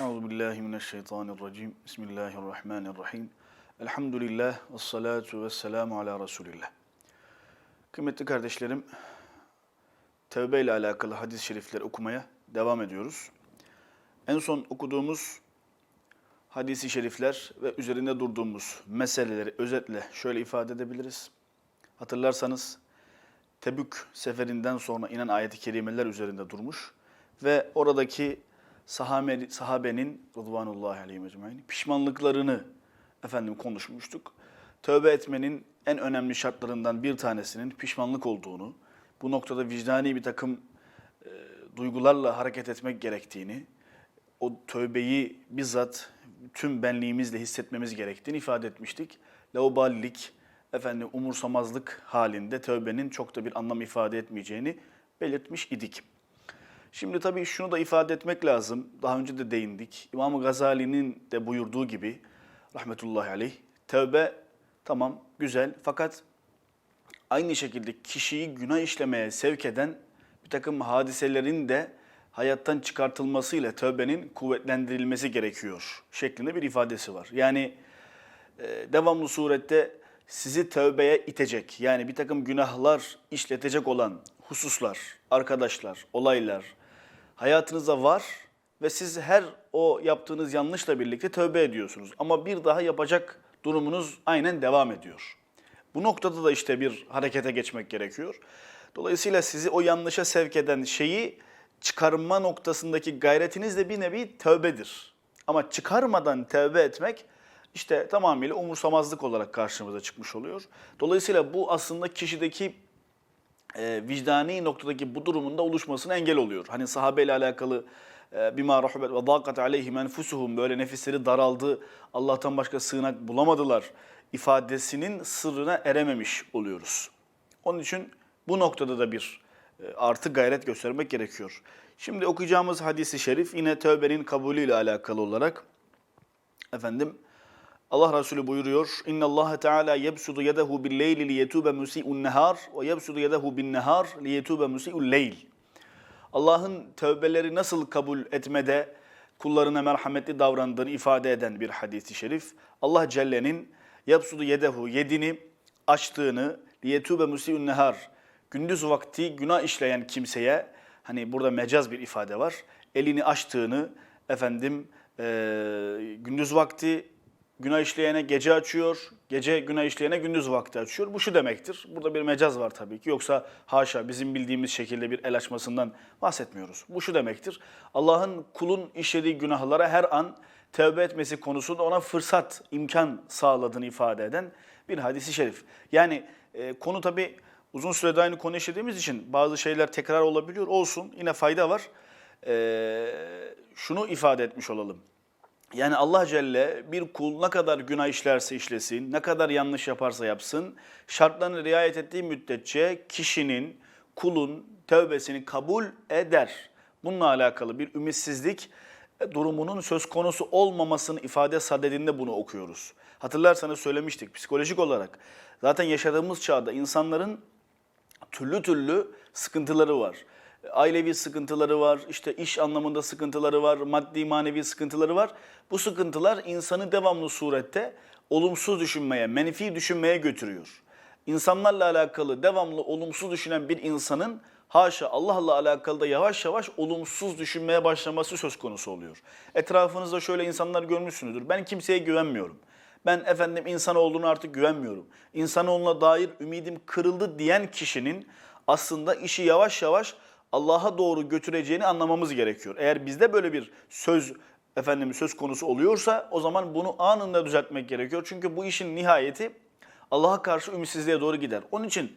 Euzu billahi mineşşeytanirracim. Bismillahirrahmanirrahim. Elhamdülillah ve salatu ve selamu ala Resulillah. Kıymetli kardeşlerim, tevbe ile alakalı hadis-i şerifleri okumaya devam ediyoruz. En son okuduğumuz hadisi şerifler ve üzerinde durduğumuz meseleleri özetle şöyle ifade edebiliriz. Hatırlarsanız Tebük seferinden sonra inen ayet-i kerimeler üzerinde durmuş ve oradaki sahabe, sahabenin Rıdvanullahi aleyhi ecmaîn pişmanlıklarını efendim konuşmuştuk. Tövbe etmenin en önemli şartlarından bir tanesinin pişmanlık olduğunu, bu noktada vicdani bir takım e, duygularla hareket etmek gerektiğini, o tövbeyi bizzat tüm benliğimizle hissetmemiz gerektiğini ifade etmiştik. Lauballik, efendim umursamazlık halinde tövbenin çok da bir anlam ifade etmeyeceğini belirtmiş idik. Şimdi tabii şunu da ifade etmek lazım. Daha önce de değindik. İmam Gazali'nin de buyurduğu gibi rahmetullahi aleyh tövbe tamam güzel fakat aynı şekilde kişiyi günah işlemeye sevk eden bir takım hadiselerin de hayattan çıkartılmasıyla tövbenin kuvvetlendirilmesi gerekiyor şeklinde bir ifadesi var. Yani e, devamlı surette sizi tövbeye itecek yani bir takım günahlar işletecek olan hususlar, arkadaşlar, olaylar hayatınızda var ve siz her o yaptığınız yanlışla birlikte tövbe ediyorsunuz. Ama bir daha yapacak durumunuz aynen devam ediyor. Bu noktada da işte bir harekete geçmek gerekiyor. Dolayısıyla sizi o yanlışa sevk eden şeyi çıkarma noktasındaki gayretiniz de bir nevi tövbedir. Ama çıkarmadan tövbe etmek işte tamamıyla umursamazlık olarak karşımıza çıkmış oluyor. Dolayısıyla bu aslında kişideki e, vicdani noktadaki bu durumunda oluşmasına engel oluyor. Hani sahabeyle alakalı e, bima rahubet ve daqat aleyhim enfusuhum böyle nefisleri daraldı. Allah'tan başka sığınak bulamadılar ifadesinin sırrına erememiş oluyoruz. Onun için bu noktada da bir e, artı gayret göstermek gerekiyor. Şimdi okuyacağımız hadisi şerif yine tövbenin kabulüyle alakalı olarak efendim Allah Resulü buyuruyor. İnna Allah Teala yebsudu yedehu bil leyli liyetube musii'un nehar ve yebsudu yedehu bin nehar liyetube musii'ul leyl. Allah'ın tövbeleri nasıl kabul etmede kullarına merhametli davrandığını ifade eden bir hadisi şerif. Allah Celle'nin yebsudu yedehu yedini açtığını liyetube musii'un nehar gündüz vakti günah işleyen kimseye hani burada mecaz bir ifade var. Elini açtığını efendim e, gündüz vakti günah işleyene gece açıyor, gece günah işleyene gündüz vakti açıyor. Bu şu demektir. Burada bir mecaz var tabii ki. Yoksa haşa bizim bildiğimiz şekilde bir el açmasından bahsetmiyoruz. Bu şu demektir. Allah'ın kulun işlediği günahlara her an tevbe etmesi konusunda ona fırsat, imkan sağladığını ifade eden bir hadisi şerif. Yani e, konu tabii uzun sürede aynı konu işlediğimiz için bazı şeyler tekrar olabiliyor. Olsun yine fayda var. E, şunu ifade etmiş olalım. Yani Allah Celle bir kul ne kadar günah işlerse işlesin, ne kadar yanlış yaparsa yapsın, şartlarını riayet ettiği müddetçe kişinin, kulun tövbesini kabul eder. Bununla alakalı bir ümitsizlik durumunun söz konusu olmamasını ifade sadedinde bunu okuyoruz. Hatırlarsanız söylemiştik psikolojik olarak. Zaten yaşadığımız çağda insanların türlü türlü sıkıntıları var ailevi sıkıntıları var, işte iş anlamında sıkıntıları var, maddi manevi sıkıntıları var. Bu sıkıntılar insanı devamlı surette olumsuz düşünmeye, menfi düşünmeye götürüyor. İnsanlarla alakalı devamlı olumsuz düşünen bir insanın haşa Allah'la alakalı da yavaş yavaş olumsuz düşünmeye başlaması söz konusu oluyor. Etrafınızda şöyle insanlar görmüşsünüzdür. Ben kimseye güvenmiyorum. Ben efendim insanoğluna artık güvenmiyorum. İnsanoğluna dair ümidim kırıldı diyen kişinin aslında işi yavaş yavaş Allah'a doğru götüreceğini anlamamız gerekiyor. Eğer bizde böyle bir söz efendim söz konusu oluyorsa o zaman bunu anında düzeltmek gerekiyor. Çünkü bu işin nihayeti Allah'a karşı ümitsizliğe doğru gider. Onun için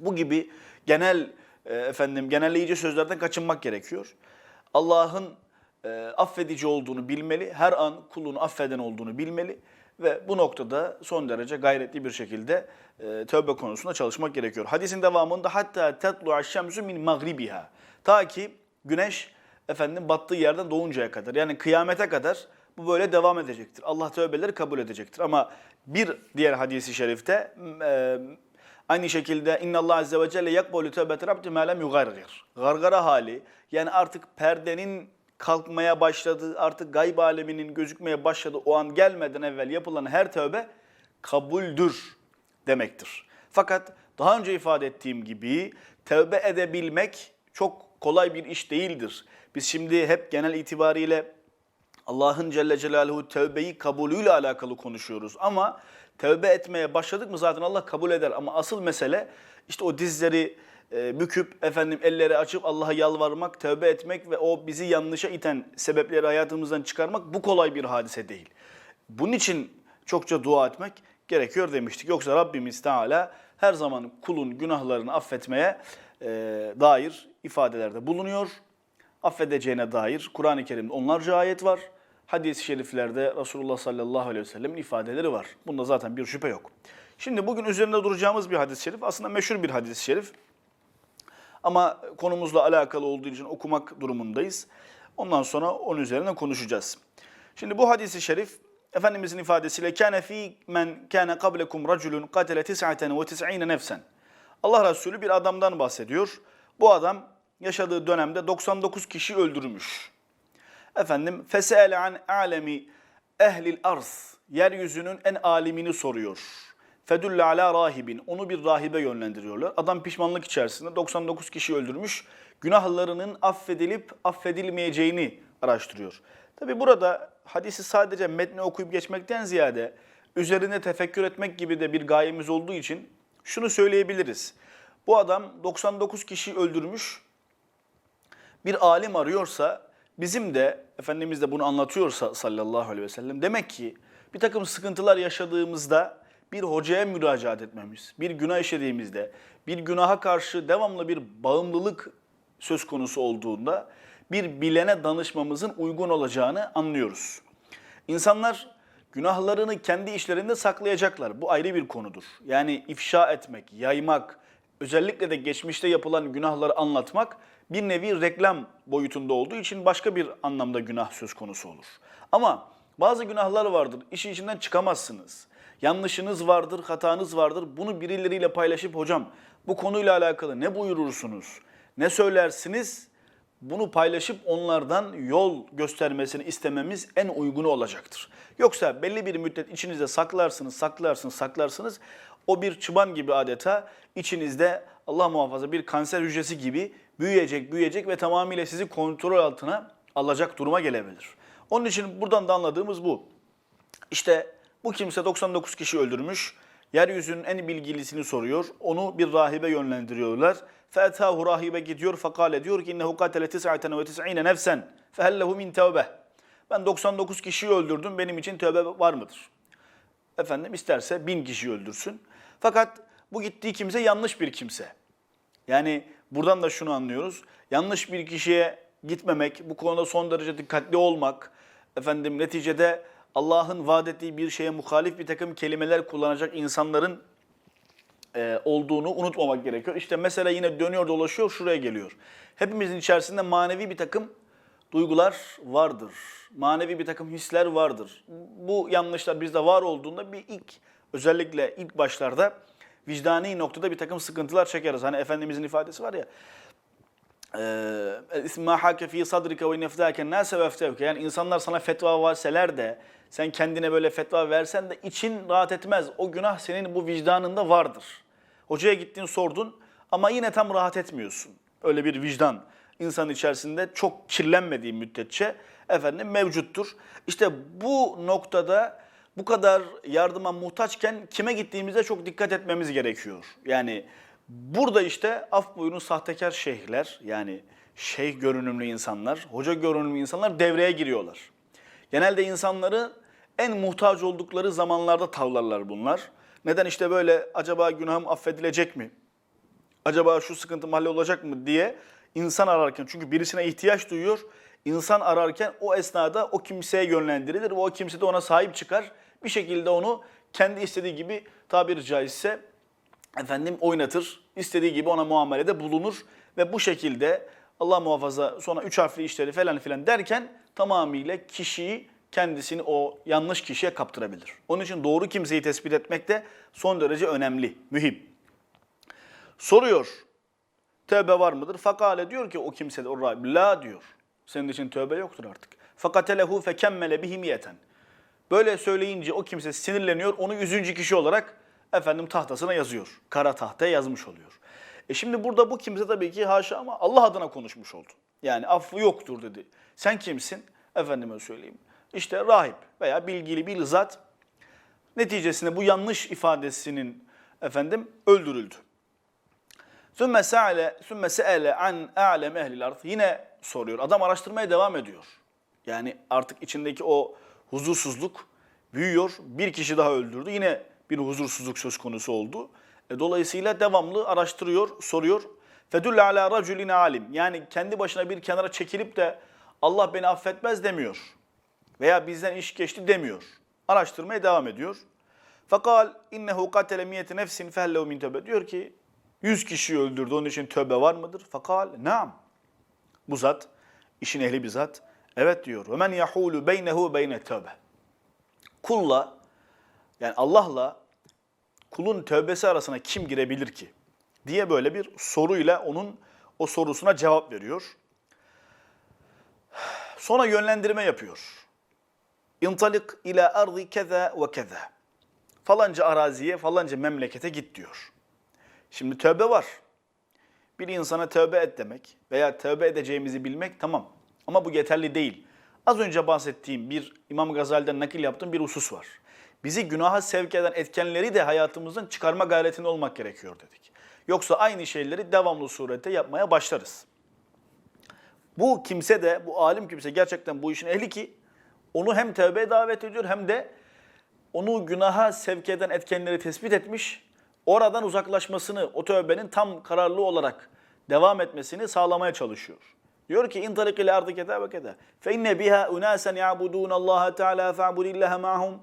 bu gibi genel e, efendim genelleyici sözlerden kaçınmak gerekiyor. Allah'ın e, affedici olduğunu bilmeli, her an kulunu affeden olduğunu bilmeli ve bu noktada son derece gayretli bir şekilde e, tövbe konusunda çalışmak gerekiyor. Hadisin devamında hatta tetlu'a şemsu min magribiha. Ta ki güneş efendim battığı yerden doğuncaya kadar yani kıyamete kadar bu böyle devam edecektir. Allah tövbeleri kabul edecektir. Ama bir diğer hadisi şerifte e, aynı şekilde inna Allah azze ve celle yakbulu tövbete rabbi ma lem yugargir. Gargara hali yani artık perdenin kalkmaya başladığı, artık gayb aleminin gözükmeye başladığı o an gelmeden evvel yapılan her tövbe kabuldür demektir. Fakat daha önce ifade ettiğim gibi tövbe edebilmek çok kolay bir iş değildir. Biz şimdi hep genel itibariyle Allah'ın Celle Celaluhu tövbeyi kabulüyle alakalı konuşuyoruz. Ama tövbe etmeye başladık mı zaten Allah kabul eder. Ama asıl mesele işte o dizleri e, büküp efendim elleri açıp Allah'a yalvarmak, tövbe etmek ve o bizi yanlışa iten sebepleri hayatımızdan çıkarmak bu kolay bir hadise değil. Bunun için çokça dua etmek gerekiyor demiştik. Yoksa Rabbimiz Teala her zaman kulun günahlarını affetmeye e, dair ifadelerde bulunuyor affedeceğine dair Kur'an-ı Kerim'de onlarca ayet var. Hadis-i şeriflerde Resulullah sallallahu aleyhi ve sellem'in ifadeleri var. Bunda zaten bir şüphe yok. Şimdi bugün üzerinde duracağımız bir hadis-i şerif aslında meşhur bir hadis-i şerif. Ama konumuzla alakalı olduğu için okumak durumundayız. Ondan sonra onun üzerine konuşacağız. Şimdi bu hadis-i şerif Efendimizin ifadesiyle kâne fî men kâne kablekum raculun katele tis'aten ve tis'ine nefsen. Allah Resulü bir adamdan bahsediyor. Bu adam yaşadığı dönemde 99 kişi öldürmüş. Efendim fesele an alemi ehlil arz. Yeryüzünün en alimini soruyor. Fedülle ala rahibin. Onu bir rahibe yönlendiriyorlar. Adam pişmanlık içerisinde 99 kişi öldürmüş. Günahlarının affedilip affedilmeyeceğini araştırıyor. Tabi burada hadisi sadece metni okuyup geçmekten ziyade üzerine tefekkür etmek gibi de bir gayemiz olduğu için şunu söyleyebiliriz. Bu adam 99 kişi öldürmüş. Bir alim arıyorsa bizim de Efendimiz de bunu anlatıyorsa sallallahu aleyhi ve sellem demek ki bir takım sıkıntılar yaşadığımızda bir hocaya müracaat etmemiz, bir günah işlediğimizde, bir günaha karşı devamlı bir bağımlılık söz konusu olduğunda bir bilene danışmamızın uygun olacağını anlıyoruz. İnsanlar günahlarını kendi işlerinde saklayacaklar. Bu ayrı bir konudur. Yani ifşa etmek, yaymak, özellikle de geçmişte yapılan günahları anlatmak bir nevi reklam boyutunda olduğu için başka bir anlamda günah söz konusu olur. Ama bazı günahlar vardır. İşin içinden çıkamazsınız. Yanlışınız vardır, hatanız vardır. Bunu birileriyle paylaşıp hocam bu konuyla alakalı ne buyurursunuz, ne söylersiniz? Bunu paylaşıp onlardan yol göstermesini istememiz en uygunu olacaktır. Yoksa belli bir müddet içinizde saklarsınız, saklarsınız, saklarsınız. O bir çıban gibi adeta içinizde Allah muhafaza bir kanser hücresi gibi büyüyecek, büyüyecek ve tamamıyla sizi kontrol altına alacak duruma gelebilir. Onun için buradan da anladığımız bu. İşte bu kimse 99 kişi öldürmüş. Yeryüzünün en bilgilisini soruyor. Onu bir rahibe yönlendiriyorlar. فَاَتَاهُ rahibe gidiyor fakale diyor ki innehu katele tis'aten ve tis'ine nefsen fehellehu min tevbe. Ben 99 kişiyi öldürdüm. Benim için tövbe var mıdır? Efendim isterse bin kişi öldürsün. Fakat bu gittiği kimse yanlış bir kimse. Yani buradan da şunu anlıyoruz. Yanlış bir kişiye gitmemek, bu konuda son derece dikkatli olmak, efendim neticede Allah'ın vaat ettiği bir şeye muhalif bir takım kelimeler kullanacak insanların e, olduğunu unutmamak gerekiyor. İşte mesela yine dönüyor dolaşıyor şuraya geliyor. Hepimizin içerisinde manevi bir takım duygular vardır. Manevi bir takım hisler vardır. Bu yanlışlar bizde var olduğunda bir ilk özellikle ilk başlarda vicdani noktada bir takım sıkıntılar çekeriz. Hani Efendimizin ifadesi var ya İsmâ hâke fî sadrike ve nefdâke nâse veftevke. Yani insanlar sana fetva verseler de sen kendine böyle fetva versen de için rahat etmez. O günah senin bu vicdanında vardır. Hocaya gittin sordun ama yine tam rahat etmiyorsun. Öyle bir vicdan insan içerisinde çok kirlenmediği müddetçe efendim mevcuttur. İşte bu noktada bu kadar yardıma muhtaçken kime gittiğimizde çok dikkat etmemiz gerekiyor. Yani burada işte af buyurun sahtekar şeyhler yani şeyh görünümlü insanlar, hoca görünümlü insanlar devreye giriyorlar. Genelde insanları en muhtaç oldukları zamanlarda tavlarlar bunlar. Neden işte böyle acaba günahım affedilecek mi? Acaba şu sıkıntım hallolacak mı diye insan ararken çünkü birisine ihtiyaç duyuyor. İnsan ararken o esnada o kimseye yönlendirilir ve o kimse de ona sahip çıkar. Bir şekilde onu kendi istediği gibi tabiri caizse efendim oynatır. istediği gibi ona muamelede bulunur ve bu şekilde Allah muhafaza sonra üç harfli işleri falan filan derken tamamıyla kişiyi kendisini o yanlış kişiye kaptırabilir. Onun için doğru kimseyi tespit etmek de son derece önemli, mühim. Soruyor, tövbe var mıdır? Fakale diyor ki o kimse de o la diyor. Senin için tövbe yoktur artık. Fakatelehu fekemmele bihi miyeten. Böyle söyleyince o kimse sinirleniyor. Onu yüzüncü kişi olarak efendim tahtasına yazıyor. Kara tahtaya yazmış oluyor. E şimdi burada bu kimse tabii ki haşa ama Allah adına konuşmuş oldu. Yani affı yoktur dedi. Sen kimsin? Efendime söyleyeyim. İşte rahip veya bilgili bir zat neticesinde bu yanlış ifadesinin efendim öldürüldü. Sümme se'ale, sümme se'ele an a'lem ehlil ard. Yine soruyor. Adam araştırmaya devam ediyor. Yani artık içindeki o huzursuzluk büyüyor. Bir kişi daha öldürdü. Yine bir huzursuzluk söz konusu oldu. E, dolayısıyla devamlı araştırıyor, soruyor. Fedülle ala raculin alim. Yani kendi başına bir kenara çekilip de Allah beni affetmez demiyor. Veya bizden iş geçti demiyor. Araştırmaya devam ediyor. Fakal innehu katele miyeti nefsin fehellehu min tövbe. Diyor ki 100 kişiyi öldürdü onun için tövbe var mıdır? Fakal naam. Bu zat işin ehli bir zat. Evet diyor. Ve men yahulu beynehu beyne tövbe. Kulla yani Allah'la kulun tövbesi arasına kim girebilir ki? diye böyle bir soruyla onun o sorusuna cevap veriyor. Sonra yönlendirme yapıyor. İntalik ila ardı keza ve keza. Falanca araziye, falanca memlekete git diyor. Şimdi tövbe var. Bir insana tövbe et demek veya tövbe edeceğimizi bilmek tamam. Ama bu yeterli değil. Az önce bahsettiğim bir İmam Gazali'den nakil yaptığım bir husus var. Bizi günaha sevk eden etkenleri de hayatımızın çıkarma gayretinde olmak gerekiyor dedik. Yoksa aynı şeyleri devamlı surette yapmaya başlarız. Bu kimse de, bu alim kimse gerçekten bu işin ehli ki onu hem tövbeye davet ediyor hem de onu günaha sevk eden etkenleri tespit etmiş, oradan uzaklaşmasını, o tövbenin tam kararlı olarak devam etmesini sağlamaya çalışıyor. Diyor ki in tarik ile ardı keda ve keda. Fe inne biha unasen ya'budun Allah Teala fa'budillaha ma'hum.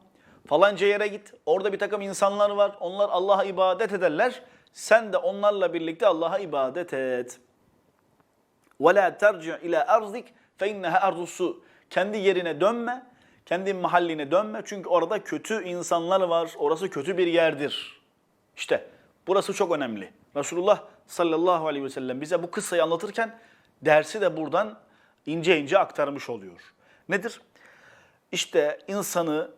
Falanca yere git. Orada bir takım insanlar var. Onlar Allah'a ibadet ederler. Sen de onlarla birlikte Allah'a ibadet et. Ve la terci ila arzik fe inneha ardusu. Kendi yerine dönme, kendi mahalline dönme. Çünkü orada kötü insanlar var. Orası kötü bir yerdir. İşte burası çok önemli. Resulullah sallallahu aleyhi ve sellem bize bu kıssayı anlatırken dersi de buradan ince ince aktarmış oluyor. Nedir? İşte insanı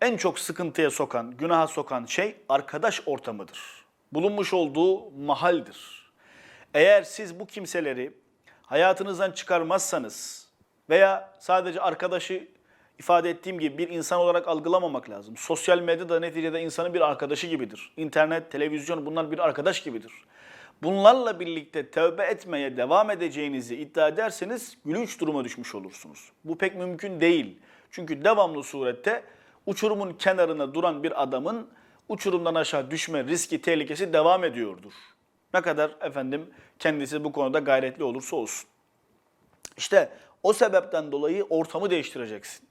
en çok sıkıntıya sokan, günaha sokan şey arkadaş ortamıdır. Bulunmuş olduğu mahaldir. Eğer siz bu kimseleri hayatınızdan çıkarmazsanız veya sadece arkadaşı ifade ettiğim gibi bir insan olarak algılamamak lazım. Sosyal medya da neticede insanın bir arkadaşı gibidir. İnternet, televizyon bunlar bir arkadaş gibidir. Bunlarla birlikte tövbe etmeye devam edeceğinizi iddia ederseniz gülünç duruma düşmüş olursunuz. Bu pek mümkün değil. Çünkü devamlı surette uçurumun kenarına duran bir adamın uçurumdan aşağı düşme riski, tehlikesi devam ediyordur. Ne kadar efendim kendisi bu konuda gayretli olursa olsun. İşte o sebepten dolayı ortamı değiştireceksin.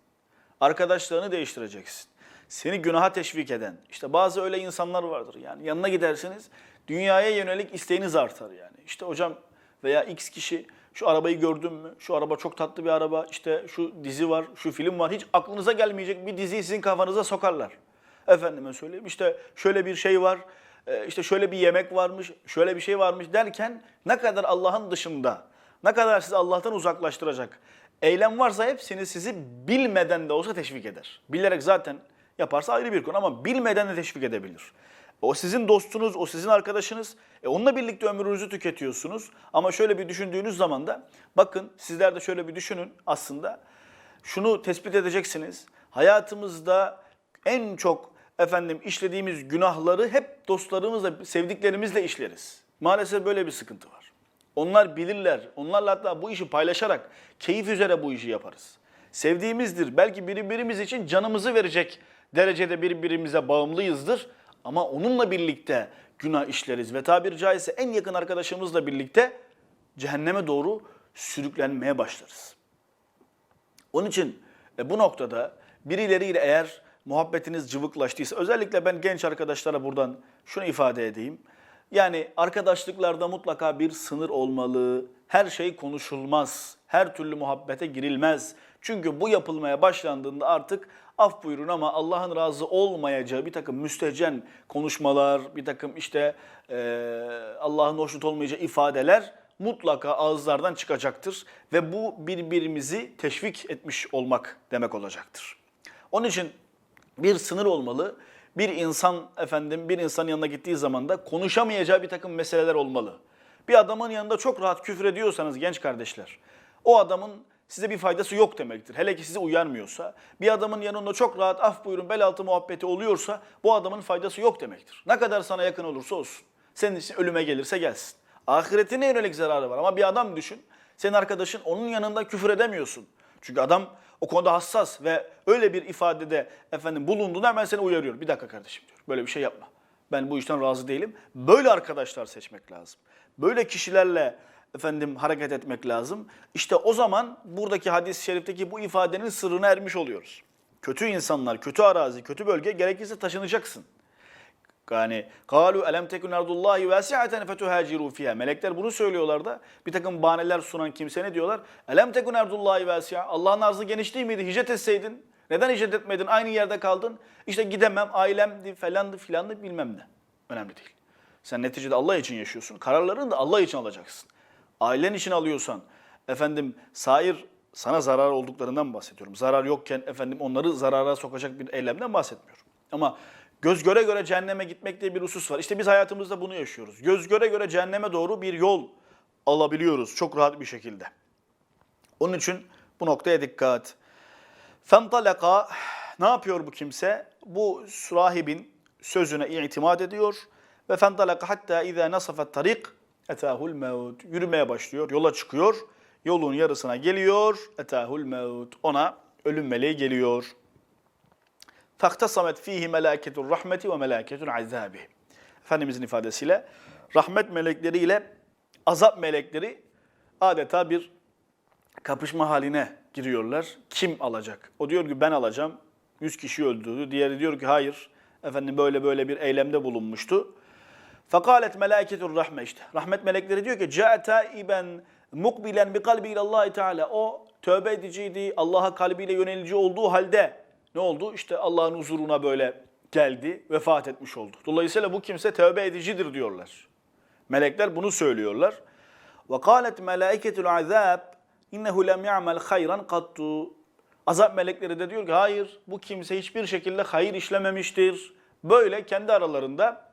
Arkadaşlarını değiştireceksin. Seni günaha teşvik eden, işte bazı öyle insanlar vardır yani yanına gidersiniz dünyaya yönelik isteğiniz artar yani. İşte hocam veya X kişi şu arabayı gördün mü? Şu araba çok tatlı bir araba. İşte şu dizi var, şu film var. Hiç aklınıza gelmeyecek bir diziyi sizin kafanıza sokarlar. Efendime söyleyeyim işte şöyle bir şey var. e, işte şöyle bir yemek varmış, şöyle bir şey varmış derken ne kadar Allah'ın dışında, ne kadar sizi Allah'tan uzaklaştıracak eylem varsa hepsini sizi bilmeden de olsa teşvik eder. Bilerek zaten yaparsa ayrı bir konu ama bilmeden de teşvik edebilir. O sizin dostunuz, o sizin arkadaşınız. E onunla birlikte ömrünüzü tüketiyorsunuz. Ama şöyle bir düşündüğünüz zaman da bakın sizler de şöyle bir düşünün aslında. Şunu tespit edeceksiniz. Hayatımızda en çok efendim işlediğimiz günahları hep dostlarımızla, sevdiklerimizle işleriz. Maalesef böyle bir sıkıntı var. Onlar bilirler. Onlarla hatta bu işi paylaşarak keyif üzere bu işi yaparız. Sevdiğimizdir. Belki birbirimiz için canımızı verecek derecede birbirimize bağımlıyızdır. Ama onunla birlikte günah işleriz ve tabiri caizse en yakın arkadaşımızla birlikte cehenneme doğru sürüklenmeye başlarız. Onun için e, bu noktada birileriyle eğer muhabbetiniz cıvıklaştıysa, özellikle ben genç arkadaşlara buradan şunu ifade edeyim. Yani arkadaşlıklarda mutlaka bir sınır olmalı. Her şey konuşulmaz. Her türlü muhabbete girilmez. Çünkü bu yapılmaya başlandığında artık af buyurun ama Allah'ın razı olmayacağı bir takım müstehcen konuşmalar, bir takım işte e, Allah'ın hoşnut olmayacağı ifadeler mutlaka ağızlardan çıkacaktır ve bu birbirimizi teşvik etmiş olmak demek olacaktır. Onun için bir sınır olmalı. Bir insan efendim bir insanın yanına gittiği zaman da konuşamayacağı bir takım meseleler olmalı. Bir adamın yanında çok rahat küfür ediyorsanız genç kardeşler, o adamın size bir faydası yok demektir. Hele ki sizi uyarmıyorsa, bir adamın yanında çok rahat af buyurun bel altı muhabbeti oluyorsa bu adamın faydası yok demektir. Ne kadar sana yakın olursa olsun. Senin için ölüme gelirse gelsin. Ahiretine yönelik zararı var ama bir adam düşün. Senin arkadaşın onun yanında küfür edemiyorsun. Çünkü adam o konuda hassas ve öyle bir ifadede efendim bulunduğunda hemen seni uyarıyor. Bir dakika kardeşim diyor. Böyle bir şey yapma. Ben bu işten razı değilim. Böyle arkadaşlar seçmek lazım. Böyle kişilerle efendim hareket etmek lazım. İşte o zaman buradaki hadis-i şerifteki bu ifadenin sırrına ermiş oluyoruz. Kötü insanlar, kötü arazi, kötü bölge gerekirse taşınacaksın. Yani kalu elem tekun ardullahi vasi'aten fetuhaciru fiha. Melekler bunu söylüyorlar da bir takım bahaneler sunan kimse ne diyorlar? Elem tekun ardullahi vasi'a. Allah'ın arzı geniş değil miydi? Hicret etseydin. Neden hicret etmedin? Aynı yerde kaldın. İşte gidemem, ailemdi, falandı, filandı bilmem ne. Önemli değil. Sen neticede Allah için yaşıyorsun. Kararlarını da Allah için alacaksın. Ailen için alıyorsan, efendim sair sana zarar olduklarından bahsediyorum. Zarar yokken efendim onları zarara sokacak bir eylemden bahsetmiyorum. Ama göz göre göre cehenneme gitmek diye bir husus var. İşte biz hayatımızda bunu yaşıyoruz. Göz göre göre cehenneme doğru bir yol alabiliyoruz çok rahat bir şekilde. Onun için bu noktaya dikkat. Fentaleka ne yapıyor bu kimse? Bu rahibin sözüne itimat ediyor ve fentaleka hatta iza nasafat tarik etahul mevt. Yürümeye başlıyor, yola çıkıyor. Yolun yarısına geliyor. Etahul mevt. Ona ölüm meleği geliyor. فَاخْتَصَمَتْ ف۪يهِ مَلَاكَةُ الرَّحْمَةِ وَمَلَاكَةُ الْعَذَابِ Efendimizin ifadesiyle rahmet melekleriyle azap melekleri adeta bir kapışma haline giriyorlar. Kim alacak? O diyor ki ben alacağım. 100 kişi öldürdü. Diğeri diyor ki hayır. Efendim böyle böyle bir eylemde bulunmuştu. Fekalet melâketur rahme işte. Rahmet melekleri diyor ki Câ taiben mukbilen bi kalbi ilallahi teala. O tövbe ediciydi. Allah'a kalbiyle yönelici olduğu halde ne oldu? İşte Allah'ın huzuruna böyle geldi, vefat etmiş oldu. Dolayısıyla bu kimse tövbe edicidir diyorlar. Melekler bunu söylüyorlar. Ve kâlet melâiketul azâb innehu lem ya'mel hayran kattu. Azap melekleri de diyor ki hayır bu kimse hiçbir şekilde hayır işlememiştir. Böyle kendi aralarında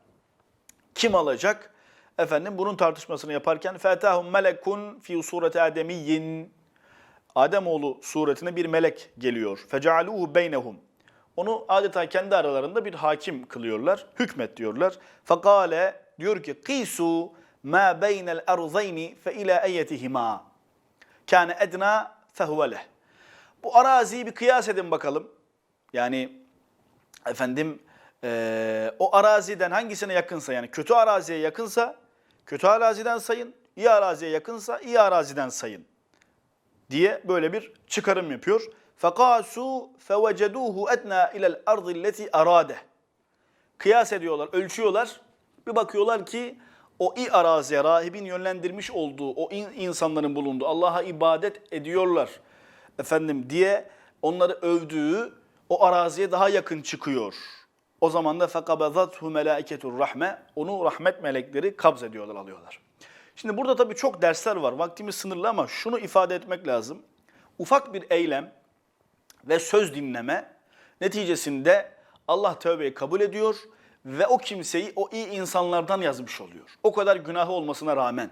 kim alacak? Efendim bunun tartışmasını yaparken fetahum melekun fi sureti ademiyyin Ademoğlu suretine bir melek geliyor. Fecealuhu beynehum. Onu adeta kendi aralarında bir hakim kılıyorlar. Hükmet diyorlar. Fakale diyor ki qisu ma beynel erzayni fe ila eyetihima. Kâne edna fehveleh. Bu araziyi bir kıyas edin bakalım. Yani efendim eee, o araziden hangisine yakınsa yani kötü araziye yakınsa kötü araziden sayın, iyi araziye yakınsa iyi araziden sayın diye böyle bir çıkarım yapıyor. Fekasu feveceduhu etna ilel ardı illeti arade. Kıyas ediyorlar, ölçüyorlar. Bir bakıyorlar ki o i araziye rahibin yönlendirmiş olduğu o in- insanların bulunduğu Allah'a ibadet ediyorlar efendim diye onları övdüğü o araziye daha yakın çıkıyor. O zaman da fekabezathu melaiketur rahme onu rahmet melekleri kabz ediyorlar, alıyorlar. Şimdi burada tabii çok dersler var. Vaktimiz sınırlı ama şunu ifade etmek lazım. Ufak bir eylem ve söz dinleme neticesinde Allah tövbeyi kabul ediyor ve o kimseyi o iyi insanlardan yazmış oluyor. O kadar günahı olmasına rağmen,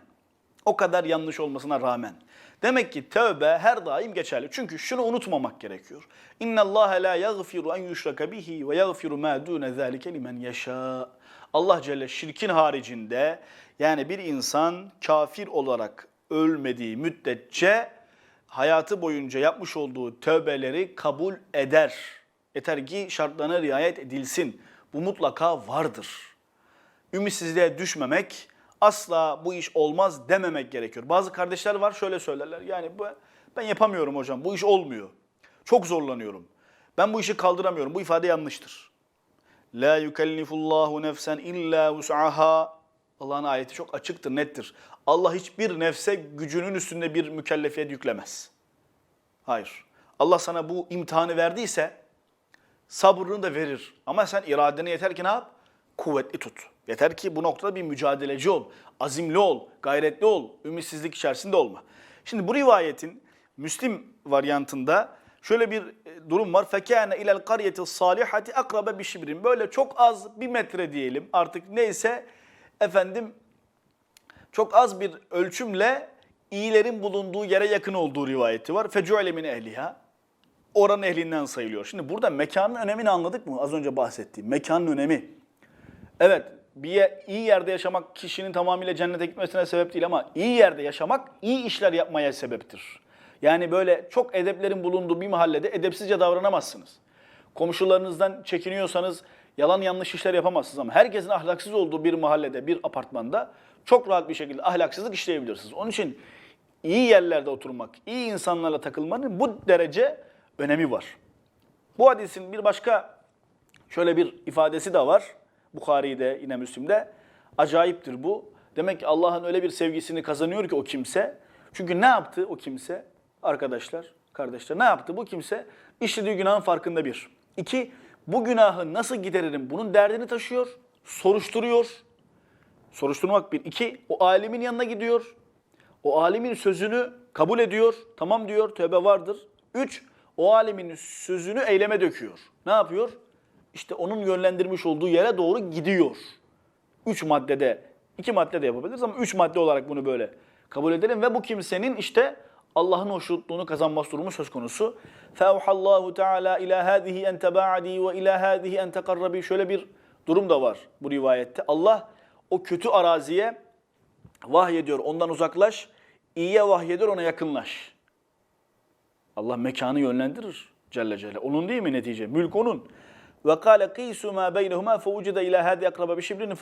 o kadar yanlış olmasına rağmen. Demek ki tövbe her daim geçerli. Çünkü şunu unutmamak gerekiyor. İnna Allah la yaghfiru en yushraka bihi ve yaghfiru ma dun zalika limen yasha. Allah Celle şirkin haricinde yani bir insan kafir olarak ölmediği müddetçe hayatı boyunca yapmış olduğu tövbeleri kabul eder. Yeter ki şartlarına riayet edilsin. Bu mutlaka vardır. Ümitsizliğe düşmemek, asla bu iş olmaz dememek gerekiyor. Bazı kardeşler var şöyle söylerler. Yani ben yapamıyorum hocam, bu iş olmuyor. Çok zorlanıyorum. Ben bu işi kaldıramıyorum. Bu ifade yanlıştır. La yukellifullahu nefsen illa vus'aha. Allah'ın ayeti çok açıktır, nettir. Allah hiçbir nefse gücünün üstünde bir mükellefiyet yüklemez. Hayır. Allah sana bu imtihanı verdiyse sabrını da verir. Ama sen iradene yeter ki ne yap? kuvvetli tut. Yeter ki bu noktada bir mücadeleci ol, azimli ol, gayretli ol, ümitsizlik içerisinde olma. Şimdi bu rivayetin Müslim varyantında şöyle bir durum var. Fekâne ilel qaryeti salihati akrabe bir şibrin. Böyle çok az bir metre diyelim artık neyse efendim çok az bir ölçümle iyilerin bulunduğu yere yakın olduğu rivayeti var. Fecu'le min ehliha. Oranın ehlinden sayılıyor. Şimdi burada mekanın önemini anladık mı? Az önce bahsettiğim mekanın önemi. Evet, bir ye- iyi yerde yaşamak kişinin tamamıyla cennete gitmesine sebep değil ama iyi yerde yaşamak iyi işler yapmaya sebeptir. Yani böyle çok edeplerin bulunduğu bir mahallede edepsizce davranamazsınız. Komşularınızdan çekiniyorsanız yalan yanlış işler yapamazsınız ama herkesin ahlaksız olduğu bir mahallede, bir apartmanda çok rahat bir şekilde ahlaksızlık işleyebilirsiniz. Onun için iyi yerlerde oturmak, iyi insanlarla takılmanın bu derece önemi var. Bu hadisin bir başka şöyle bir ifadesi de var. Bukhari'de yine Müslim'de. Acayiptir bu. Demek ki Allah'ın öyle bir sevgisini kazanıyor ki o kimse. Çünkü ne yaptı o kimse? Arkadaşlar, kardeşler ne yaptı bu kimse? İşlediği günahın farkında bir. İki, bu günahı nasıl gideririm? Bunun derdini taşıyor, soruşturuyor. Soruşturmak bir. İki, o alimin yanına gidiyor. O alimin sözünü kabul ediyor. Tamam diyor, tövbe vardır. Üç, o alimin sözünü eyleme döküyor. Ne yapıyor? İşte onun yönlendirmiş olduğu yere doğru gidiyor. Üç maddede, iki madde de yapabiliriz ama üç madde olarak bunu böyle kabul edelim. Ve bu kimsenin işte Allah'ın hoşnutluğunu kazanması durumu söz konusu. Fevhallahu Teala ila hadihi en tebaadi ve ila hadihi en tekarrabi şöyle bir durum da var bu rivayette. Allah o kötü araziye vahyediyor. Ondan uzaklaş. İyiye vahyediyor ona yakınlaş. Allah mekanı yönlendirir Celle Celle. Onun değil mi netice? Mülk onun. Ve kâle kîsû mâ beynehumâ feucide ilâ hâdi akraba bi şibrinin.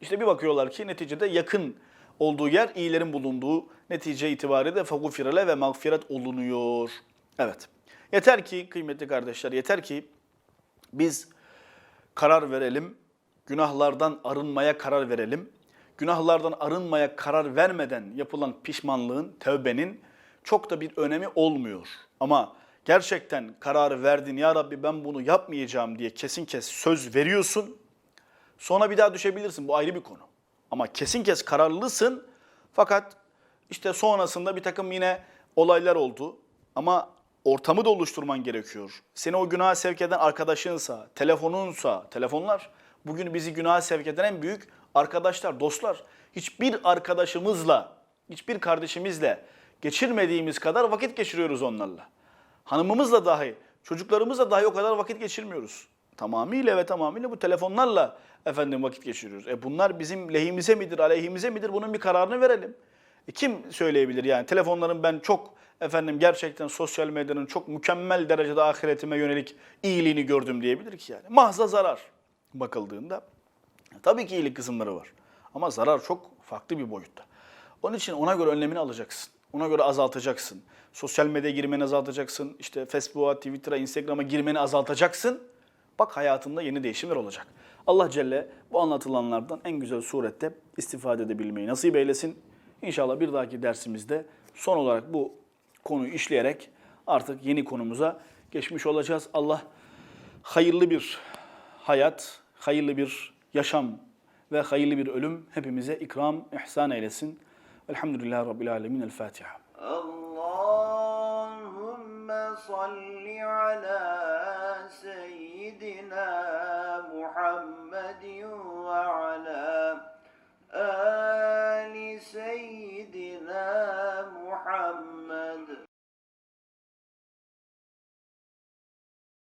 İşte bir bakıyorlar ki neticede yakın olduğu yer iyilerin bulunduğu netice itibariyle fegufira leh ve mağfiret olunuyor. Evet. Yeter ki kıymetli kardeşler yeter ki biz karar verelim. Günahlardan arınmaya karar verelim. Günahlardan arınmaya karar vermeden yapılan pişmanlığın, tövbenin çok da bir önemi olmuyor. Ama gerçekten kararı verdin ya Rabbi ben bunu yapmayacağım diye kesin kes söz veriyorsun. Sonra bir daha düşebilirsin bu ayrı bir konu. Ama kesin kes kararlısın fakat işte sonrasında bir takım yine olaylar oldu. Ama ortamı da oluşturman gerekiyor. Seni o günaha sevk eden arkadaşınsa, telefonunsa, telefonlar bugün bizi günaha sevk eden en büyük arkadaşlar, dostlar. Hiçbir arkadaşımızla, hiçbir kardeşimizle geçirmediğimiz kadar vakit geçiriyoruz onlarla. Hanımımızla dahi, çocuklarımızla dahi o kadar vakit geçirmiyoruz. Tamamıyla ve tamamıyla bu telefonlarla efendim vakit geçiriyoruz. E bunlar bizim lehimize midir, aleyhimize midir? Bunun bir kararını verelim. E kim söyleyebilir yani telefonların ben çok efendim gerçekten sosyal medyanın çok mükemmel derecede ahiretime yönelik iyiliğini gördüm diyebilir ki yani. Mahza zarar bakıldığında. Tabii ki iyilik kısımları var. Ama zarar çok farklı bir boyutta. Onun için ona göre önlemini alacaksın. Ona göre azaltacaksın. Sosyal medyaya girmeni azaltacaksın. İşte Facebook'a, Twitter'a, Instagram'a girmeni azaltacaksın. Bak hayatında yeni değişimler olacak. Allah Celle bu anlatılanlardan en güzel surette istifade edebilmeyi nasip eylesin. İnşallah bir dahaki dersimizde son olarak bu konuyu işleyerek artık yeni konumuza geçmiş olacağız. Allah hayırlı bir hayat, hayırlı bir yaşam ve hayırlı bir ölüm hepimize ikram, ihsan eylesin. Elhamdülillah Rabbil Alemin. El Fatiha. Allahümme salli ala seyyidina. سيدنا محمد وعلى